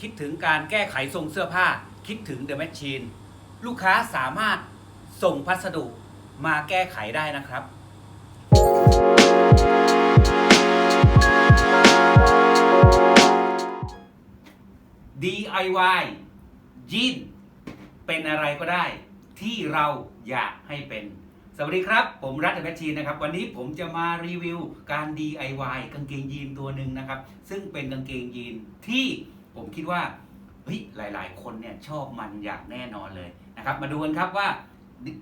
คิดถึงการแก้ไขทรงเสื้อผ้า คิดถึง The Machine ลูกค้าสามารถส่งพัสดุมาแก้ไขได้นะครับ DIY ยีนเป็นอะไรก็ได้ ที่เราอยากให้เป็น สวัสดีครับ ผมรัตนแมชชีนนะครับ วันนี้ผมจะมารีวิวการ DIY กางเกงยีนตัวหนึ่งนะครับ ซึ่งเป็นกางเกงยีนที่ ผมคิดว่าเฮ้ยหลาย ๆ คนเนี่ยชอบมันอย่างแน่นอนเลยนะครับ มาดูกันครับว่า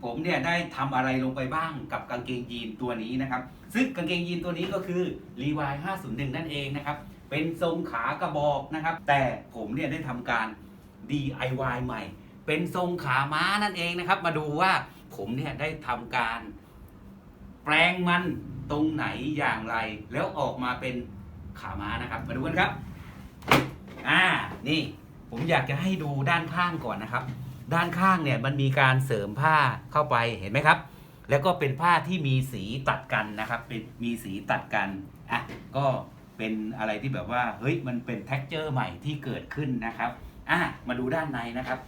ผมเนี่ยได้ทำอะไรลงไปบ้างกับกางเกงยีนตัวนี้นะครับ ซึ่งกางเกงยีนตัวนี้ก็คือ Levi 501 นั่นเองนะครับ เป็นทรงขากระบอกนะครับ แต่ผมเนี่ยได้ทำการ DIY ใหม่ เป็นทรงขาม้านั่นเองนะครับ มาดูว่าผมเนี่ยได้ทำการ แปลงมันตรงไหนอย่างไร แล้วออกมาเป็นขาม้านะครับ มาดูกันครับ นี่ผมอยากจะให้ดูด้านข้างก่อนนะครับ ด้านข้างเนี่ยมันมีการเสริมผ้าเข้าไปเห็นไหมครับ แล้วก็เป็นผ้าที่มีสีตัดกันนะครับ เป็นมีสีตัดกันอะก็เป็นอะไรที่แบบว่าเฮ้ยมันเป็นแท็กเจอร์ใหม่ที่เกิดขึ้นนะครับอะมาดูด้านในนะครับ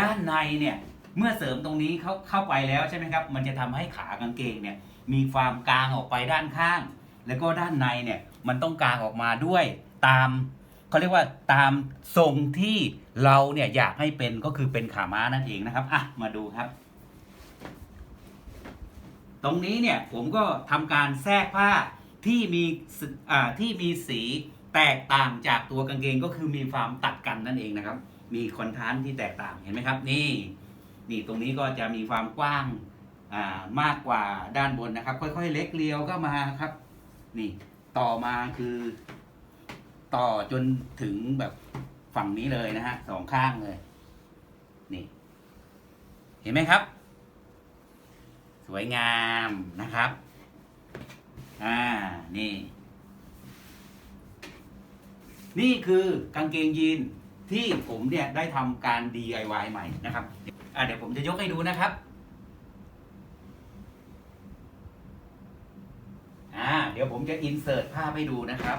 ด้านในเนี่ยเมื่อเสริมตรงนี้เข้าเข้าไปแล้วใช่ไหมครับ มันจะทำให้ขากางเกงเนี่ยมีความกางออกไปด้านข้าง แล้วก็ด้านในเนี่ยมันต้องกางออกมาด้วยตาม เขาเรียกว่าตามทรงที่เราเนี่ยอยากให้เป็นก็คือเป็นขาม้านั่นเองนะครับอะมาดูครับ ตรงนี้เนี่ยผมก็ทำการแทรกผ้าที่มีสอ่าที่มีสีแตกต่างจากตัวกางเกงก็คือมีความตัดกันนั่นเองนะครับ มีคอนทราสต์ที่แตกต่างเห็นไหมครับ นี่ นี่ตรงนี้ก็จะมีความกว้างอ่ามากกว่าด้านบนนะครับ ค่อยๆ เล็กเลียวก็มาครับ นี่ต่อมาคือ ต่อจนถึงแบบฝั่งนี้เลยนะฮะสองข้างเลย นี่ เห็นไหมครับ สวยงามนะครับ อ่า นี่ นี่คือกางเกงยีนที่ผมเนี่ยได้ทำการ DIY ใหม่นะครับ อ่าเดี๋ยวผมจะยกให้ดูนะครับ อ่า เดี๋ยวผมจะอินเสิร์ตภาพให้ดูนะครับ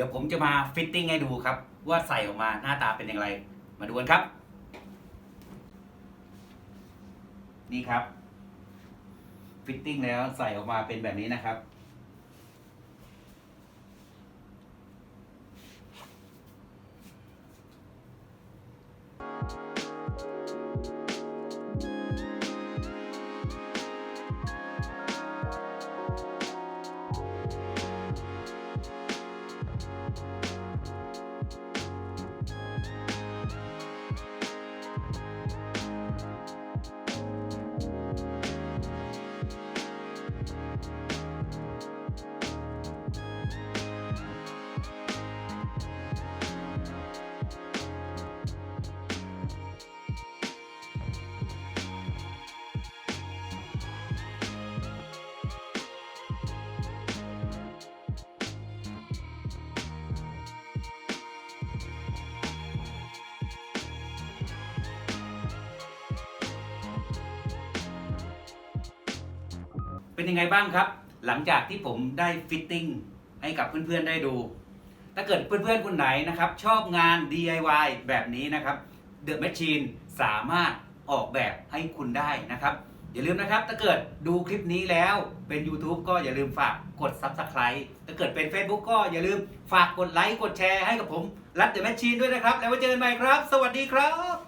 ดี๋ยวผมจะมาฟิตติ้งให้ดูครับ ว่าใส่ออกมาหน้าตาเป็นอย่างไร มาดูกันครับ นี่ครับ ฟิตติ้งแล้วใส่ออกมาเป็นแบบนี้นะครับ เป็นยังไงบ้างครับ หลังจากที่ผมได้ฟิตติ้งให้กับเพื่อนๆได้ดู ถ้าเกิดเพื่อนๆคนไหนนะครับ ชอบงาน DIY แบบนี้นะครับ The Machine สามารถออกแบบให้คุณได้นะครับ อย่าลืมนะครับ ถ้าเกิดดูคลิปนี้แล้วเป็น YouTube ก็อย่าลืมฝากกด Subscribe ถ้าเกิดเป็น Facebook ก็อย่าลืมฝากกดไลค์กดแชร์ให้กับผม รัดเดอะแมชชีนด้วยนะครับ แล้วไว้เจอกันใหม่ครับ สวัสดีครับ